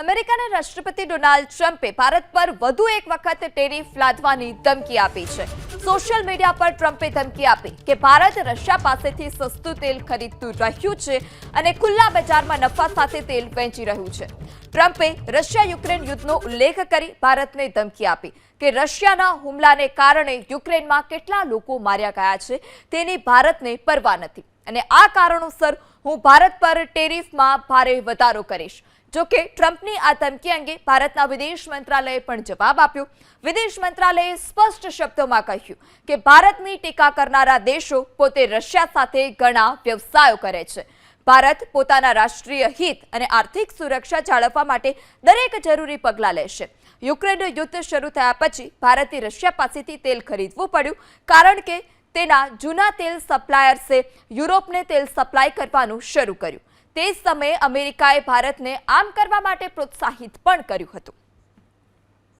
અમેરિકાના રાષ્ટ્રપતિ ડોનાલ્ડ ટ્રમ્પે ભારત પર વધુ એક વખત ટેરિફ લાદવાની ધમકી આપી છે. સોશિયલ મીડિયા પર ટ્રમ્પે ધમકી આપી કે ભારત રશિયા પાસેથી સસ્તું તેલ ખરીદતું રહ્યું છે અને ખુલ્લા બજારમાં નફા સાથે તેલ વેચી રહ્યું છે. ટ્રમ્પે રશિયા યુક્રેન યુદ્ધનો ઉલ્લેખ કરી ભારતને ધમકી આપી કે રશિયાના હુમલાને કારણે યુક્રેનમાં કેટલા લોકો માર્યા ગયા છે તેની ભારતને પરવા નથી. અને આ કારણોસર હું ભારત પર ટેરિફમાં ભારે વધારો કરીશ. જો કે ટ્રમ્પની આ ધમકી અંગે ભારતના વિદેશ મંત્રાલયે પણ જવાબ આપ્યો. વિદેશ મંત્રાલયે સ્પષ્ટ શબ્દોમાં કહ્યું કે ભારતની ટીકા કરનારા દેશો પોતે રશિયા સાથે ઘણા વ્યવસાયો કરે છે. ભારત પોતાના રાષ્ટ્રીય હિત અને આર્થિક સુરક્ષા જાળવવા માટે દરેક જરૂરી પગલાં લેશે. યુક્રેન યુદ્ધ શરૂ થયા પછી ભારતે રશિયા પાસેથી તેલ ખરીદવું પડ્યું, કારણ કે તેના જૂના તેલ સપ્લાયર્સે યુરોપને તેલ સપ્લાય કરવાનું શરૂ કર્યું. તે સમયે અમેરિકાએ ભારતને આમ કરવા માટે પ્રોત્સાહિત પણ કર્યું હતું.